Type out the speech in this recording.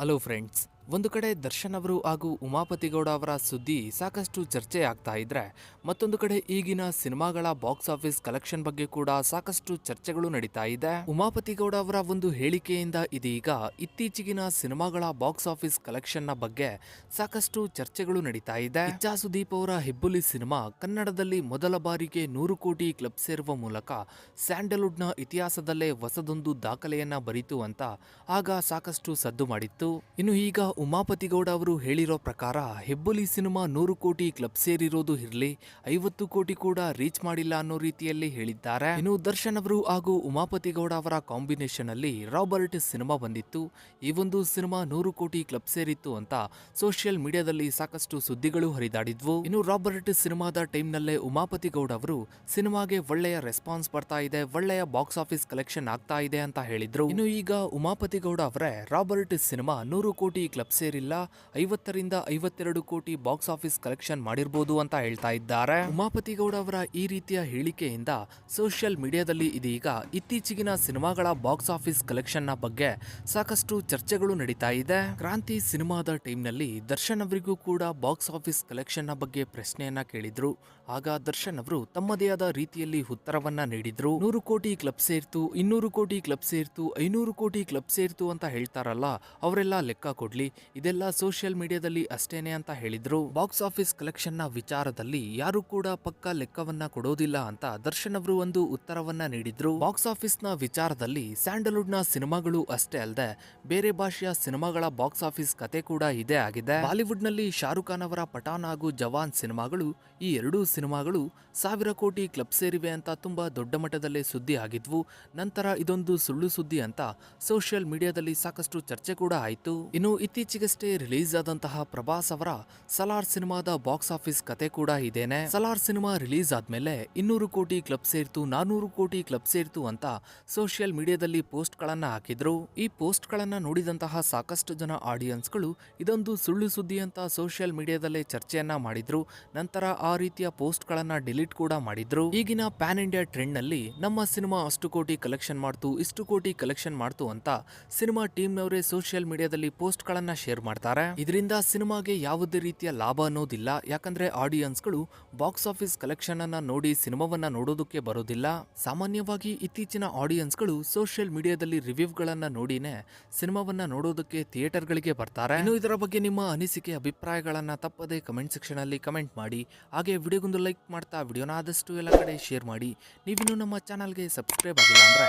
Hello friends, ಒಂದು ಕಡೆ ದರ್ಶನ್ ಅವರು ಹಾಗೂ ಉಮಾಪತಿಗೌಡ ಅವರ ಸುದ್ದಿ ಸಾಕಷ್ಟು ಚರ್ಚೆ ಆಗ್ತಾ ಇದ್ರೆ, ಮತ್ತೊಂದು ಕಡೆ ಈಗಿನ ಸಿನಿಮಾಗಳ ಬಾಕ್ಸ್ ಆಫೀಸ್ ಕಲೆಕ್ಷನ್ ಬಗ್ಗೆ ಕೂಡ ಸಾಕಷ್ಟು ಚರ್ಚೆಗಳು ನಡೀತಾ ಇದೆ. ಉಮಾಪತಿಗೌಡ ಅವರ ಒಂದು ಹೇಳಿಕೆಯಿಂದ ಇದೀಗ ಇತ್ತೀಚೆಗಿನ ಸಿನಿಮಾಗಳ ಬಾಕ್ಸ್ ಆಫೀಸ್ ಕಲೆಕ್ಷನ್ನ ಬಗ್ಗೆ ಸಾಕಷ್ಟು ಚರ್ಚೆಗಳು ನಡೀತಾ ಇದೆ. ಇಚ್ಚಾ ಸುದೀಪ್ ಅವರ ಹೆಬ್ಬುಲಿ ಸಿನಿಮಾ ಕನ್ನಡದಲ್ಲಿ ಮೊದಲ ಬಾರಿಗೆ ನೂರು ಕೋಟಿ ಕ್ಲಬ್ ಸೇರುವ ಮೂಲಕ ಸ್ಯಾಂಡಲ್ವುಡ್ನ ಇತಿಹಾಸದಲ್ಲೇ ಹೊಸದೊಂದು ದಾಖಲೆಯನ್ನ ಬರೀತು ಅಂತ ಆಗ ಸಾಕಷ್ಟು ಸದ್ದು ಮಾಡಿತ್ತು. ಇನ್ನು ಈಗ ಉಮಾಪತಿ ಗೌಡ ಅವರು ಹೇಳಿರೋ ಪ್ರಕಾರ, ಹೆಬ್ಬುಲಿ ಸಿನಿಮಾ ನೂರು ಕೋಟಿ ಕ್ಲಬ್ ಸೇರಿರೋದು ಇರಲಿ, ಐವತ್ತು ಕೋಟಿ ಕೂಡ ರೀಚ್ ಮಾಡಿಲ್ಲ ಅನ್ನೋ ರೀತಿಯಲ್ಲಿ ಹೇಳಿದ್ದಾರೆ. ಇನ್ನು ದರ್ಶನ್ ಅವರು ಹಾಗೂ ಉಮಾಪತಿ ಗೌಡ ಅವರ ಕಾಂಬಿನೇಷನ್ ಅಲ್ಲಿ ರಾಬರ್ಟ್ ಸಿನಿಮಾ ಬಂದಿತ್ತು. ಈ ಒಂದು ಸಿನಿಮಾ ನೂರು ಕೋಟಿ ಕ್ಲಬ್ ಸೇರಿತ್ತು ಅಂತ ಸೋಷಿಯಲ್ ಮೀಡಿಯಾದಲ್ಲಿ ಸಾಕಷ್ಟು ಸುದ್ದಿಗಳು ಹರಿದಾಡಿದ್ವು. ಇನ್ನು ರಾಬರ್ಟ್ ಸಿನಿಮಾದ ಟೈಮ್ನಲ್ಲೇ ಉಮಾಪತಿ ಗೌಡ ಅವರು ಸಿನಿಮಾಗೆ ಒಳ್ಳೆಯ ರೆಸ್ಪಾನ್ಸ್ ಬರ್ತಾ ಇದೆ, ಒಳ್ಳೆಯ ಬಾಕ್ಸ್ ಆಫೀಸ್ ಕಲೆಕ್ಷನ್ ಆಗ್ತಾ ಇದೆ ಅಂತ ಹೇಳಿದ್ರು. ಇನ್ನು ಈಗ ಉಮಾಪತಿ ಗೌಡ ಅವರೇ ರಾಬರ್ಟ್ ಸಿನಿಮಾ ನೂರು ಕೋಟಿ ಕ್ಲಬ್ ಸೇರಿಲ್ಲ, ಐವತ್ತರಿಂದ ಐವತ್ತೆರಡು ಕೋಟಿ ಬಾಕ್ಸ್ ಆಫೀಸ್ ಕಲೆಕ್ಷನ್ ಮಾಡಿರ್ಬೋದು ಅಂತ ಹೇಳ್ತಾ ಇದ್ದಾರೆ. ಉಮಾಪತಿ ಗೌಡ ಅವರ ಈ ರೀತಿಯ ಹೇಳಿಕೆಯಿಂದ ಸೋಷಿಯಲ್ ಮೀಡಿಯಾದಲ್ಲಿ ಇದೀಗ ಇತ್ತೀಚೆಗಿನ ಸಿನಿಮಾಗಳ ಬಾಕ್ಸ್ ಆಫೀಸ್ ಕಲೆಕ್ಷನ್ನ ಬಗ್ಗೆ ಸಾಕಷ್ಟು ಚರ್ಚೆಗಳು ನಡೀತಾ ಇದೆ. ಕ್ರಾಂತಿ ಸಿನಿಮಾದ ಟೈಮ್ನಲ್ಲಿ ದರ್ಶನ್ ಅವರಿಗೂ ಕೂಡ ಬಾಕ್ಸ್ ಆಫೀಸ್ ಕಲೆಕ್ಷನ್ನ ಬಗ್ಗೆ ಪ್ರಶ್ನೆಯನ್ನ ಕೇಳಿದ್ರು. ಆಗ ದರ್ಶನ್ ಅವರು ತಮ್ಮದೇ ಆದ ರೀತಿಯಲ್ಲಿ ಉತ್ತರವನ್ನ ನೀಡಿದ್ರು. ನೂರು ಕೋಟಿ ಕ್ಲಬ್ ಸೇರ್ತು, ಇನ್ನೂರು ಕೋಟಿ ಕ್ಲಬ್ ಸೇರ್ತು, ಐನೂರು ಕೋಟಿ ಕ್ಲಬ್ ಸೇರ್ತು ಅಂತ ಹೇಳ್ತಾರಲ್ಲ, ಅವರೆಲ್ಲ ಲೆಕ್ಕ ಕೊಡ್ಲಿ. ಇದೆಲ್ಲ ಸೋಷಿಯಲ್ ಮೀಡಿಯಾದಲ್ಲಿ ಅಷ್ಟೇನೆ ಅಂತ ಹೇಳಿದ್ರು. ಬಾಕ್ಸ್ ಆಫೀಸ್ ಕಲೆಕ್ಷನ್ನ ವಿಚಾರದಲ್ಲಿ ಯಾರು ಕೂಡ ಪಕ್ಕ ಲೆಕ್ಕವನ್ನ ಕೊಡೋದಿಲ್ಲ ಅಂತ ದರ್ಶನ್ ಅವರು ಒಂದು ಉತ್ತರವನ್ನ ನೀಡಿದ್ರು. ಬಾಕ್ಸ್ ಆಫೀಸ್ನ ವಿಚಾರದಲ್ಲಿ ಸ್ಯಾಂಡಲ್ವುಡ್ನ ಸಿನಿಮಾಗಳು ಅಷ್ಟೇ ಅಲ್ಲದೆ ಬೇರೆ ಭಾಷೆಯ ಸಿನಿಮಾಗಳ ಬಾಕ್ಸ್ ಆಫೀಸ್ ಕತೆ ಕೂಡ ಇದೇ ಆಗಿದೆ. ಬಾಲಿವುಡ್ನಲ್ಲಿ ಶಾರುಖ್ ಖಾನ್ ಅವರ ಪಠಾನ್ ಹಾಗೂ ಜವಾನ್ ಸಿನಿಮಾಗಳು ಈ ಎರಡೂ ಸಿನಿಮಾಗಳು ಸಾವಿರ ಕೋಟಿ ಕ್ಲಬ್ ಸೇರಿವೆ ಅಂತ ತುಂಬಾ ದೊಡ್ಡ ಮಟ್ಟದಲ್ಲೇ ಸುದ್ದಿ ಆಗಿದ್ವು. ನಂತರ ಇದೊಂದು ಸುಳ್ಳು ಸುದ್ದಿ ಅಂತ ಸೋಷಿಯಲ್ ಮೀಡಿಯಾದಲ್ಲಿ ಸಾಕಷ್ಟು ಚರ್ಚೆ ಕೂಡ ಆಯಿತು. ಇನ್ನು ಇತ್ತೀಚೆಗಷ್ಟೇ ರಿಲೀಸ್ ಆದಂತಹ ಪ್ರಭಾಸ್ ಅವರ ಸಲಾರ್ ಸಿನಿಮಾದ ಬಾಕ್ಸ್ ಆಫೀಸ್ ಕತೆ ಕೂಡ ಇದೇನೆ. ಸಲಾರ್ ಸಿನಿಮಾ ರಿಲೀಸ್ ಆದ್ಮೇಲೆ ಇನ್ನೂರು ಕೋಟಿ ಕ್ಲಬ್ ಸೇರ್ತು, ನಾನೂರು ಕೋಟಿ ಕ್ಲಬ್ ಸೇರ್ತು ಅಂತ ಸೋಷಿಯಲ್ ಮೀಡಿಯಾದಲ್ಲಿ ಪೋಸ್ಟ್ ಗಳನ್ನ ಹಾಕಿದ್ರು. ಈ ಪೋಸ್ಟ್ ಗಳನ್ನ ನೋಡಿದಂತಹ ಸಾಕಷ್ಟು ಜನ ಆಡಿಯನ್ಸ್ಗಳು ಇದೊಂದು ಸುಳ್ಳು ಸುದ್ದಿ ಅಂತ ಸೋಷಿಯಲ್ ಮೀಡಿಯಾದಲ್ಲೇ ಚರ್ಚೆಯನ್ನ ಮಾಡಿದ್ರು. ನಂತರ ಆ ರೀತಿಯ ಪೋಸ್ಟ್ ಗಳನ್ನ ಡಿಲೀಟ್ ಕೂಡ ಮಾಡಿದ್ರು. ಈಗಿನ ಪ್ಯಾನ್ ಇಂಡಿಯಾ ಟ್ರೆಂಡ್ನಲ್ಲಿ ನಮ್ಮ ಸಿನಿಮಾ ಅಷ್ಟು ಕೋಟಿ ಕಲೆಕ್ಷನ್ ಮಾಡ್ತು, ಇಷ್ಟು ಕೋಟಿ ಕಲೆಕ್ಷನ್ ಮಾಡ್ತು ಅಂತ ಸಿನಿಮಾ ಟೀಮ್ ನವರೇ ಸೋಷಿಯಲ್ ಮೀಡಿಯಾದಲ್ಲಿ ಪೋಸ್ಟ್ ಗಳನ್ನ ಶೇರ್ ಮಾಡ್ತಾರೆ. ಇದರಿಂದ ಸಿನಿಮಾಗೆ ಯಾವುದೇ ರೀತಿಯ ಲಾಭ ಅನ್ನೋದಿಲ್ಲ. ಯಾಕಂದ್ರೆ ಆಡಿಯನ್ಸ್ಗಳು ಬಾಕ್ಸ್ ಆಫೀಸ್ ಕಲೆಕ್ಷನ್ ಅನ್ನ ನೋಡಿ ಸಿನಿಮಾವನ್ನ ನೋಡೋದಕ್ಕೆ ಬರೋದಿಲ್ಲ. ಸಾಮಾನ್ಯವಾಗಿ ಇತ್ತೀಚಿನ ಆಡಿಯನ್ಸ್ಗಳು ಸೋಷಿಯಲ್ ಮೀಡಿಯಾದಲ್ಲಿ ರಿವ್ಯೂಗಳನ್ನ ನೋಡಿನೇ ಸಿನಿಮಾವನ್ನ ನೋಡೋದಕ್ಕೆ ಥಿಯೇಟರ್ಗಳಿಗೆ ಬರ್ತಾರೆ. ಇನ್ನು ಇದರ ಬಗ್ಗೆ ನಿಮ್ಮ ಅನಿಸಿಕೆ, ಅಭಿಪ್ರಾಯಗಳನ್ನ ತಪ್ಪದೆ ಕಮೆಂಟ್ ಸೆಕ್ಷನ್ ಅಲ್ಲಿ ಕಮೆಂಟ್ ಮಾಡಿ. ಹಾಗೆ ವಿಡಿಯೋಗೊಂದು ಲೈಕ್ ಮಾಡ್ತಾ, ವಿಡಿಯೋನ ಆದಷ್ಟು ಎಲ್ಲ ಕಡೆ ಶೇರ್ ಮಾಡಿ. ನೀವಿನ್ನೂ ನಮ್ಮ ಚಾನಲ್ಗೆ ಸಬ್ಸ್ಕ್ರೈಬ್ ಆಗಿಲ್ಲ ಅಂದ್ರೆ